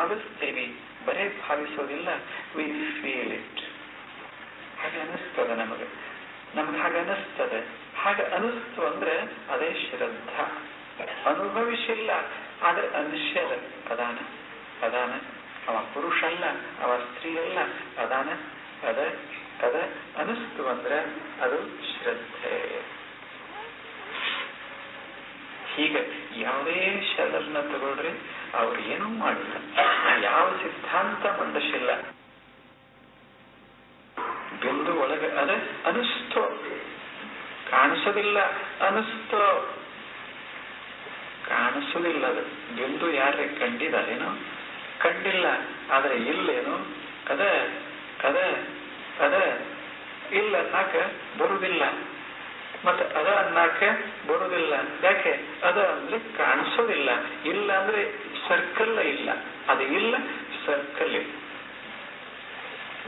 ಭಾವಿಸ್ತೀವಿ ಬರೇ ಭಾವಿಸೋದಿಲ್ಲ we feel it ಹಾಗೆ ಅನಿಸ್ತದೆ ನಮಗೆ. ನಮ್ಗೆ ಹಾಗೆ ಅನಿಸ್ತದೆ ಹಾಗೆ ಅನಿಸ್ತು ಅಂದ್ರೆ ಅದೇ ಶ್ರದ್ಧಾ. ಅನುಭವಿಸಿಲ್ಲ, ಆದ್ರೆ ಅನಿಶ್ಯದ ಅದಾನ ಅದಾನ ಅವ ಪುರುಷ ಅಲ್ಲ, ಅವ ಸ್ತ್ರೀ ಅಲ್ಲ ಅದಾನ ಅದ ಅದ, ಅನಿಸ್ತು ಅಂದ್ರೆ ಅದು ಶ್ರದ್ಧೆ. ಹೀಗೆ ಯಾವುದೇ ಶರಣರನ್ನ ತಗೊಳ್ರಿ, ಅವ್ರು ಏನೂ ಮಾಡಿಲ್ಲ. ಯಾವ ಸಿದ್ಧಾಂತ ಮಂಡಿಸಿಲ್ಲ. ಬಿಂದು ಒಳಗೆ ಅದ ಅನಿಸ್ತೋ ಕಾಣಿಸೋದಿಲ್ಲ ಅನಿಸ್ತೋ ಕಾಣಿಸೋದಿಲ್ಲ ಅದು. ಬಿಂದು ಯಾರೇ ಕಂಡಿದಾರೇನೋ ಕಂಡಿಲ್ಲ. ಆದ್ರೆ ಇಲ್ಲೇನು? ಅದ ಅದ ಅದ ಇಲ್ಲ, ಸಾಕ ಬರುವುದಿಲ್ಲ ಮತ್ತೆ ಅದ ಅನ್ನಕ್ಕೆ ಬರುವುದಿಲ್ಲ ಯಾಕೆ? ಅದ ಅಂದ್ರೆ ಕಾಣಿಸೋದಿಲ್ಲ. ಇಲ್ಲ ಅಂದ್ರೆ ಸರ್ಕಲ್ ಇಲ್ಲ. ಅದು ಇಲ್ಲ ಸರ್ಕಲ್ ಇಲ್ಲ.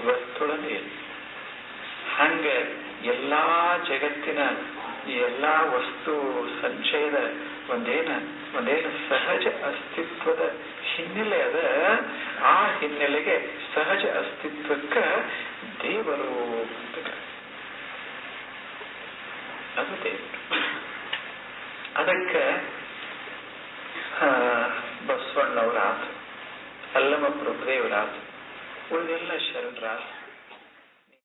ವಸ್ತುಳನೇ ಇಲ್ಲ. ಹಂಗ ಎಲ್ಲಾ ಜಗತ್ತಿನ ಎಲ್ಲಾ ವಸ್ತು ಸಂಚಯದ ಒಂದೇನ ಒಂದೇನ ಸಹಜ ಅಸ್ತಿತ್ವದ ಹಿನ್ನೆಲೆ ಅದ. ಆ ಹಿನ್ನೆಲೆಗೆ ಸಹಜ ಅಸ್ತಿತ್ವಕ್ಕ ದೇವರು ಅದು ದೇವರು ಅದಕ್ಕೆ ಬಸವಣ್ಣವರಾತು ಅಲ್ಲಮ ಪ್ರಭುದೇವರಾತು ಉಳಿದೆಲ್ಲ ಶರಣರಾತು